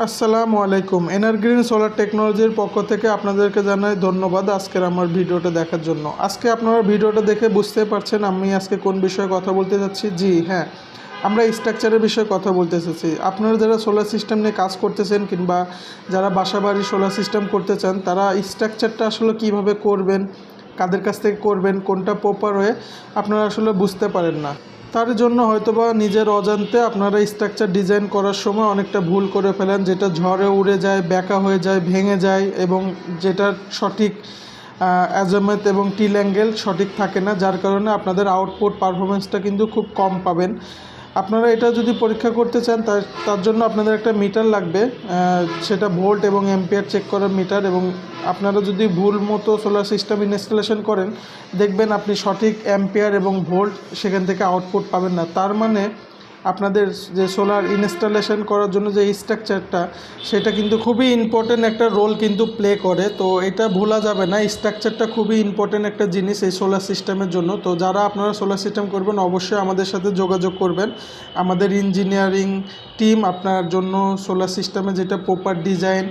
আসসালামু আলাইকুম। এনার গ্রিন সোলার টেকনোলজির পক্ষ থেকে আপনাদেরকে জানাই ধন্যবাদ আজকের আমার ভিডিওটা দেখার জন্য। আজকে আপনারা ভিডিওটা দেখে বুঝতে পারছেন আমি আজকে কোন বিষয়ে কথা বলতে যাচ্ছি? জি হ্যাঁ। আমরা স্ট্রাকচারের বিষয়ে কথা বলতে চাচ্ছি আপনারা যারা সোলার সিস্টেম নিয়ে কাজ করতেছেন কিংবা যারা বাসা বাড়ি সোলার সিস্টেম করতে চান, তারা স্ট্রাকচারটা আসলে কীভাবে করবেন, কাদের কাছ থেকে করবেন, কোনটা প্রপার হয়ে আপনারা আসলে বুঝতে পারেন না। তার জন্য হয়তোবা নিজের অজান্তে আপনারা স্ট্রাকচার ডিজাইন করার সময় অনেকটা ভুল করে ফেলেন, যেটা ঝড়ে উড়ে যায় ব্যাকা হয়ে যায়, ভেঙে যায় এবং যেটা সঠিক অ্যাজমেথ এবং টিল অ্যাঙ্গেল সঠিক থাকে না, যার কারণে আপনাদের আউটপুট পারফরমেন্সটা কিন্তু খুব কম পাবেন। আপনারা এটা যদি পরীক্ষা করতে চান, তার তার জন্য আপনাদের একটা মিটার লাগবে সেটা ভোল্ট এবং এম্পিয়ার চেক করার মিটার এবং আপনারা যদি ভুল মতো সোলার সিস্টেম ইনস্টলেশন করেন, দেখবেন আপনি সঠিক অ্যাম্পিয়ার এবং ভোল্ট সেখান থেকে আউটপুট পাবেন না। তার মানে আপনাদের যে সোলার ইনস্টলেশন করার জন্য যে স্ট্রাকচারটা সেটা কিন্তু খুবই ইম্পর্টেন্ট একটা রোল কিন্তু প্লে করে। তো এটা ভোলা যাবে না স্ট্রাকচারটা খুবই ইম্পর্টেন্ট একটা জিনিস এই সোলার সিস্টেমের জন্য। তো যারা আপনারা সোলার সিস্টেম করবেন, অবশ্যই আমাদের সাথে যোগাযোগ করবেন। আমাদের ইঞ্জিনিয়ারিং টিম আপনার জন্য সোলার সিস্টেমে যেটা প্রপার ডিজাইন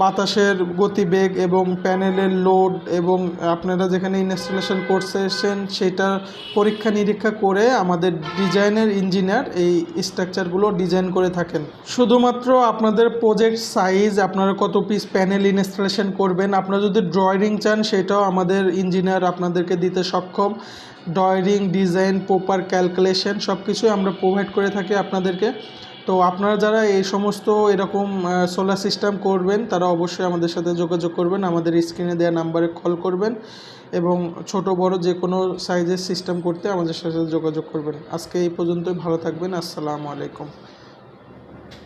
বাতাসের গতিবেগ এবং প্যানেলের লোড এবং আপনারা যেখানে ইনস্টলেশন করছেন সেটা পরীক্ষা নিরীক্ষা করে আমাদের ডিজাইনের ইঞ্জিনিয়ার এই স্ট্রাকচারগুলো ডিজাইন করে থাকেন। শুধুমাত্র আপনাদের প্রজেক্ট সাইজ আপনারা কত পিস প্যানেল ইনস্টলেশন করবেন, আপনারা যদি ড্রয়িং চান সেটাও আমাদের ইঞ্জিনিয়ার আপনাদেরকে দিতে সক্ষম। ড্রয়িং ডিজাইন প্রপার ক্যালকুলেশন সব কিছুই আমরা প্রোভাইড করে থাকি আপনাদেরকে। তো আপনারা যারা এই সমস্ত এরকম সোলার সিস্টেম করবেন, তারা অবশ্যই আমাদের সাথে যোগাযোগ করবেন। আমাদের স্ক্রিনে দেওয়া নাম্বারে কল করবেন এবং ছোট, বড় যে কোনো সাইজের সিস্টেম করতে আমাদের সাথে যোগাযোগ করবেন। আজকে এই পর্যন্তই, ভালো থাকবেন। আসসালামু আলাইকুম।